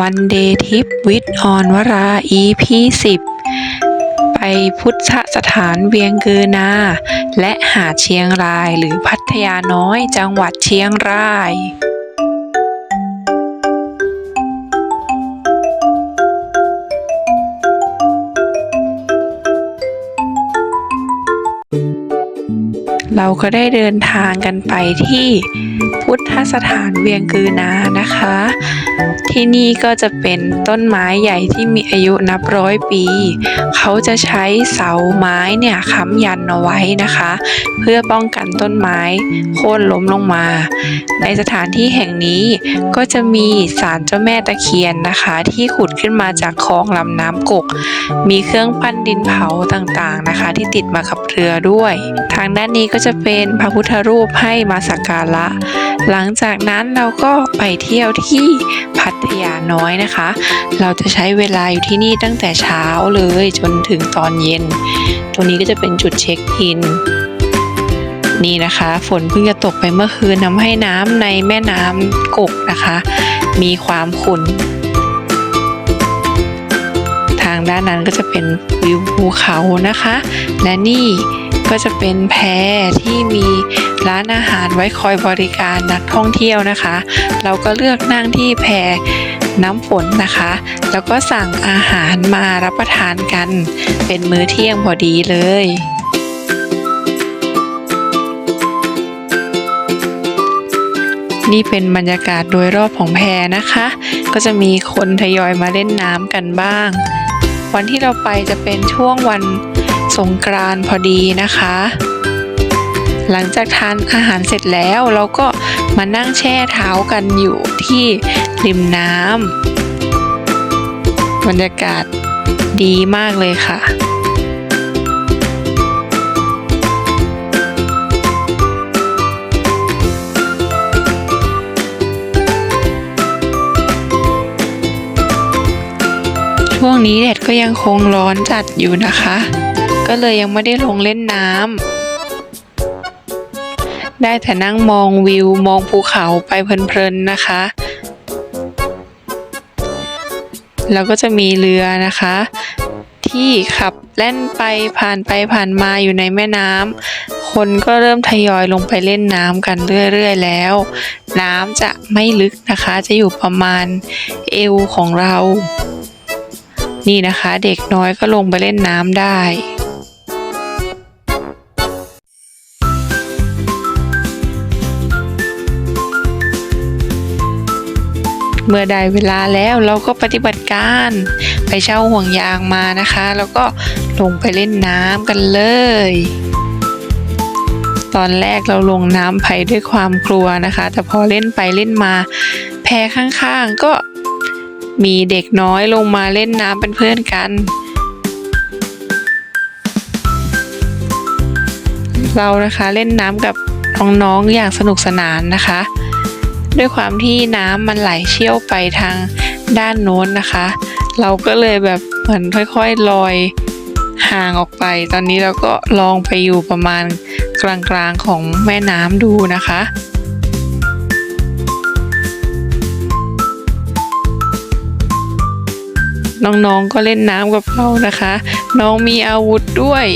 วันเดย์ทิปวิดออนวรา EP 10 ไปพุทธสถานเวียงเกอนา และหาดเชียงรายหรือพัทยาน้อยจังหวัดเชียงรายเราก็ได้เดินทางกันไปที่ พุทธสถานเวียงกือนานะคะ ที่นี่ก็จะเป็นต้นไม้ใหญ่ที่มีอายุนับร้อยปี เขาจะใช้เสาไม้เนี่ยค้ำยันเอาไว้นะคะ เพื่อป้องกันต้นไม้โค่นล้มลงมา ในสถานที่แห่งนี้ก็จะมีศาลเจ้าแม่ตะเคียนนะคะ ที่ขุดขึ้นมาจากคลองลำน้ำกก มีเครื่องปั้นดินเผาต่างๆนะคะ ที่ติดมากับเรือด้วย ทางด้านนี้ก็จะเป็นพระพุทธรูปให้มาสักการะหลังจากนั้นเราก็ไปเที่ยวที่พัทยาน้อยนะคะ เราจะใช้เวลาอยู่ที่นี่ตั้งแต่เช้าเลยจนถึงตอนเย็น ตรงนี้ก็จะเป็นจุดเช็คอิน นี่นะคะ ฝนเพิ่งจะตกไปเมื่อคืนทำให้น้ำในแม่น้ำกกนะคะ มีความขุ่นทางด้านนั้นก็จะเป็นวิวภูเขานะคะ และนี่ ก็จะเป็นแพที่มีร้านอาหารไว้คอยบริการนักท่องเที่ยวนะคะ เราก็เลือกนั่งที่แพน้ำฝนนะคะ แล้วก็สั่งอาหารมารับประทานกัน เป็นมื้อเที่ยงพอดีเลยนี่เป็นบรรยากาศโดยรอบของแพนะคะ ก็จะมีคนทยอยมาเล่นน้ำกันบ้าง วันที่เราไปจะเป็นช่วงวัน สงกรานพอดีนะคะ หลังจากทานอาหารเสร็จแล้วเราก็มานั่งแช่เท้ากันอยู่ที่ริมน้ำบรรยากาศดีมากเลยค่ะช่วงนี้แดดก็ยังคงร้อนจัดอยู่นะคะ ก็เลยยังไม่ได้ลงเล่นน้ำได้แต่นั่งมองวิวมองภูเขาไปเพลินๆนะคะ แล้วก็จะมีเรือนะคะ ที่ขับแล่นไปผ่านไปผ่านมาอยู่ในแม่น้ำคนก็เริ่มทยอยลงไปเล่นน้ำกันเรื่อยๆแล้ว น้ำจะไม่ลึกนะคะ จะอยู่ประมาณเอวของเรานี่นะคะเด็กน้อยก็ลงไปเล่นน้ำได้ เมื่อได้เวลาแล้วเราก็ปฏิบัติการไปเช่าห่วงยางมานะคะ แล้วก็ลงไปเล่นน้ำกันเลย ตอนแรกเราลงน้ำไปด้วยความกลัวนะคะ แต่พอเล่นไปเล่นมา แพข้างๆก็มีเด็กน้อยลงมาเล่นน้ำเป็นเพื่อนกัน เรานะคะเล่นน้ำกับน้องๆอย่างสนุกสนานนะคะ ด้วยความที่น้ำมันไหลเชี่ยวไปทางด้านโน้นนะคะ เราก็เลยแบบเหมือนค่อยๆลอยห่างออกไป ตอนนี้เราก็ลองไปอยู่ประมาณกลางๆของแม่น้ำดูนะคะน้องๆ ก็เล่นน้ำกับเรานะคะ น้องมีอาวุธด้วย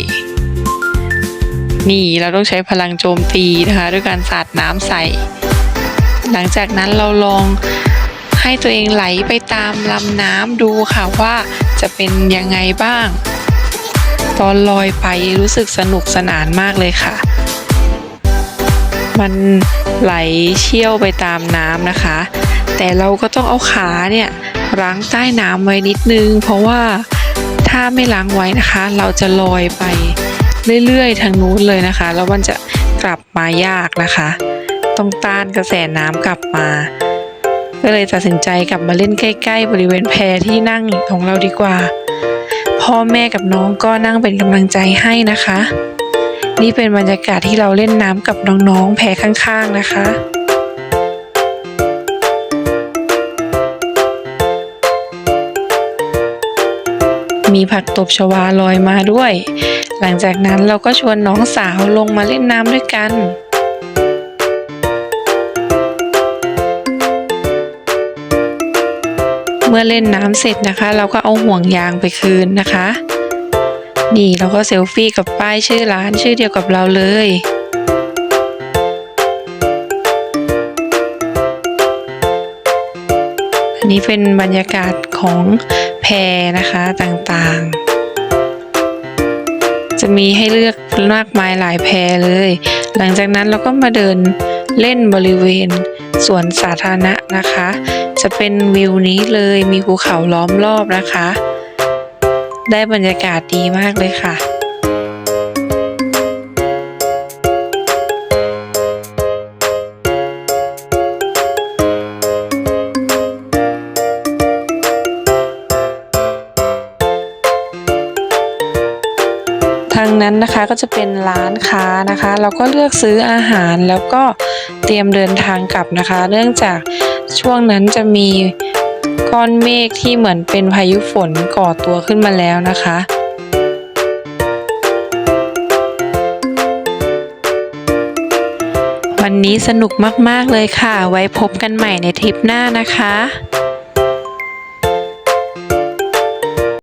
นี่เราต้องใช้พลังโจมตีนะคะ ด้วยการสาดน้ำใส่ หลังจากนั้นเราลองให้ตัวเองไหลไปตามลำน้ำดูค่ะว่าจะเป็นยังไงบ้าง ตอนลอยไปรู้สึกสนุกสนานมากเลยค่ะ มันไหลเชี่ยวไปตามน้ำนะคะ แต่เราก็ต้องเอาขาเนี่ยรั้งใต้น้ำไว้นิดนึง เพราะว่าถ้าไม่ล้างไว้นะคะ เราจะลอยไปเรื่อยๆ ทางนู้นเลยนะคะ แล้วมันจะกลับมายากนะคะ ต้องต้านกระแสน้ำกลับมา ก็เลยตัดสินใจกลับมาเล่นใกล้ ๆ บริเวณแพที่นั่งของเราดีกว่า พ่อแม่กับน้องก็นั่งเป็นกำลังใจให้นะคะ นี่เป็นบรรยากาศที่เราเล่นน้ำกับน้องๆแพข้างๆนะคะมีผักตบชวาลอยมาด้วย หลังจากนั้นเราก็ชวนน้องสาวลงมาเล่นน้ำด้วยกัน มื่อเล่นน้ำเสร็จนะคะ เราก็เอาห่วงยางไปคืนนะคะ นี่เราก็เซลฟี่กับป้ายชื่อร้านชื่อเดียวกับเราเลยอันนี้เป็นบรรยากาศของแพนะคะต่างๆ จะมีให้เลือกมากมายหลายแพเลย หลังจากนั้นเราก็มาเดินเล่นบริเวณสวนสาธารณะนะคะ จะเป็นวิวนี้เลยมีภูเขาล้อมรอบนะคะ ได้บรรยากาศดีมากเลยค่ะทางนั้นนะคะก็จะเป็นร้านค้านะคะ เราก็เลือกซื้ออาหารแล้วก็เตรียมเดินทางกลับนะคะ เนื่องจาก ช่วงนั้นจะมีก้อนเมฆที่เหมือนเป็นพายุฝนก่อตัวขึ้นมาแล้วนะคะวันนี้สนุกมาก ๆ เลยค่ะ ไว้พบกันใหม่ในทริปหน้านะคะ